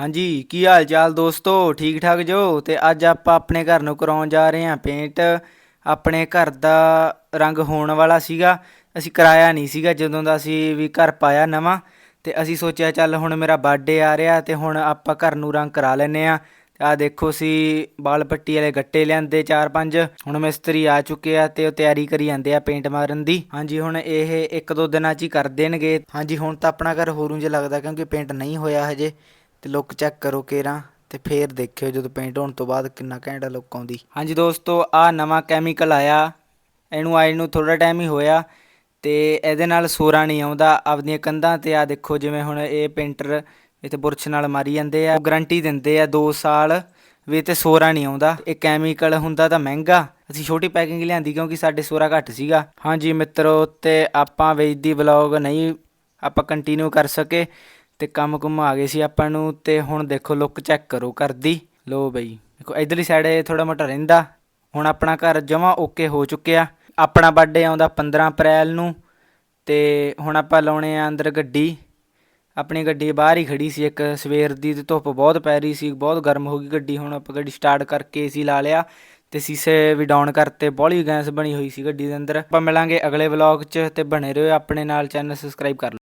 ਹਾਂਜੀ, ਕੀ ਹਾਲ ਚਾਲ ਦੋਸਤੋ? ਠੀਕ ਠਾਕ ਜੋ? ਤੇ ਅੱਜ ਆਪਾਂ ਆਪਣੇ ਘਰ ਨੂੰ ਕਰਾਉਣ ਜਾ ਰਹੇ ਹਾਂ ਪੇਂਟ ਆਪਣੇ ਘਰ ਦਾ ਰੰਗ ਹੋਣ ਵਾਲਾ ਸੀਗਾ। ਅਸੀਂ ਕਰਾਇਆ ਨਹੀਂ ਸੀਗਾ ਜਦੋਂ ਦਾ ਅਸੀਂ ਵੀ ਘਰ ਪਾਇਆ ਨਵਾਂ। ਤੇ ਅਸੀਂ ਸੋਚਿਆ ਚੱਲ ਹੁਣ ਮੇਰਾ ਬਰਥਡੇ ਆ ਰਿਹਾ ਤੇ ਹੁਣ ਆਪਾਂ ਘਰ ਨੂੰ ਰੰਗ ਕਰਾ ਲੈਨੇ ਆ ਆ ਦੇਖੋ ਸੀ ਬਾਲ ਪੱਟੀ ਵਾਲੇ ਗੱਟੇ ਲਿਆਂਦੇ ਚਾਰ ਪੰਜ। ਹੁਣ ਮਿਸਤਰੀ ਆ ਚੁੱਕੇ ਆ ਤੇ ਉਹ ਤਿਆਰੀ ਕਰੀ ਜਾਂਦੇ ਆ ਪੇਂਟ ਮਾਰਨ ਦੀ। ਹਾਂਜੀ, ਹੁਣ ਇਹ ਇੱਕ ਦੋ ਦਿਨਾਂ 'ਚ ਹੀ ਕਰ ਦੇਣਗੇ। ਹਾਂਜੀ, ਹੁਣ ਤਾਂ ਆਪਣਾ ਘਰ ਹੋਰੂ ਜਿਹਾ ਲੱਗਦਾ ਕਿਉਂਕਿ ਪੇਂਟ ਨਹੀਂ ਹੋਇਆ ਹਜੇ। ਤੇ ਲੁੱਕ ਚੈੱਕ ਕਰੋ ਕੇਰਾਂ ਤੇ ਫੇਰ ਦੇਖਿਓ ਜਦੋਂ ਪੇਂਟ ਹੋਣ ਤੋਂ ਬਾਅਦ ਕਿੰਨਾ ਘੈਂਟ ਲੁੱਕ ਆਉਂਦੀ। ਹਾਂਜੀ ਦੋਸਤੋ ਆ ਨਵਾਂ ਕੈਮੀਕਲ ਆਇਆ। ਇਹਨੂੰ ਆਏ ਨੂੰ ਥੋੜਾ ਟਾਈਮ ਹੀ ਹੋਇਆ ਤੇ ਇਹਦੇ ਨਾਲ ਸੋਰਾ ਨਹੀਂ ਆਉਂਦਾ। ਆਪਦੀਆਂ ਕੰਧਾਂ ਤੇ ਆ ਦੇਖੋ ਜਿਵੇਂ ਹੁਣ ਇਹ ਪੇਂਟਰ ਇੱਥੇ ਬੁਰਸ਼ ਨਾਲ ਮਾਰੀ ਜਾਂਦੇ ਆ। ਗਾਰੰਟੀ ਦਿੰਦੇ ਆ 2 ਸਾਲ ਵੀ ਤੇ ਸੋਰਾ ਨਹੀਂ ਆਉਂਦਾ। ਇਹ ਕੈਮੀਕਲ ਹੁੰਦਾ ਤਾਂ ਮਹਿੰਗਾ। ਅਸੀਂ ਛੋਟੀ ਪੈਕਿੰਗ ਲਿਆਂਦੀ ਕਿਉਂਕਿ ਸਾਡੇ ਸੋਰਾ ਘੱਟ ਸੀਗਾ। ਹਾਂਜੀ ਮਿੱਤਰੋ, ਤੇ ਆਪਾਂ ਵੇਚਦੀ ਵਲੌਗ ਨਹੀਂ ਆਪਾਂ ਕੰਟੀਨਿਊ ਕਰ ਸਕੇ। ਤੇ ਕੰਮ ਕੁਮ ਆ ਗਏ ਸੀ ਆਪਾਂ ਨੂੰ ਤੇ ਹੁਣ ਦੇਖੋ ਲੁੱਕ ਚੈੱਕ ਕਰੋ, ਕਰਦੀ। ਦੀ ਲੋ ਬਈ, ਦੇਖੋ ਇਧਰਲੀ ਸਾਈਡ ਥੋੜਾ ਮੋਟਾ ਰਹਿੰਦਾ। ਹੁਣ ਆਪਣਾ ਘਰ ਜਮਾ ਓਕੇ ਹੋ ਚੁੱਕਿਆ। ਆਪਣਾ ਬਰਥਡੇ ਆਉਂਦਾ 15 ਅਪ੍ਰੈਲ ਨੂੰ ਤੇ ਹੁਣ ਆਪਾਂ ਲਾਉਣੇ ਆ ਅੰਦਰ ਗੱਡੀ। ਆਪਣੀ ਗੱਡੀ ਬਾਹਰ ਹੀ ਖੜੀ ਸੀ ਇੱਕ, ਸਵੇਰ ਦੀ ਤੇ ਧੁੱਪ ਬਹੁਤ ਪੈ ਰਹੀ ਸੀ, ਬਹੁਤ ਗਰਮ ਹੋ ਗਈ ਗੱਡੀ। ਹੁਣ ਆਪਾਂ ਗੱਡੀ ਸਟਾਰਟ ਕਰਕੇ ਏਸੀ ਲਾ ਲਿਆ ਤੇ ਸੀਸੇ ਵੀ ਡਾਊਨ ਕਰਤੇ ਬੋਲੀ ਗੈਸ ਬਣੀ ਹੋਈ ਸੀ ਗੱਡੀ ਦੇ ਅੰਦਰ। ਆਪਾਂ ਮਿਲਾਂਗੇ ਅਗਲੇ ਵਲੌਗ 'ਚ ਤੇ ਬਣੇ ਰਹੋ ਆਪਣੇ ਨਾਲ ਚੈਨਲ ਸਬਸਕ੍ਰਾਈਬ ਕਰ ਲਓ।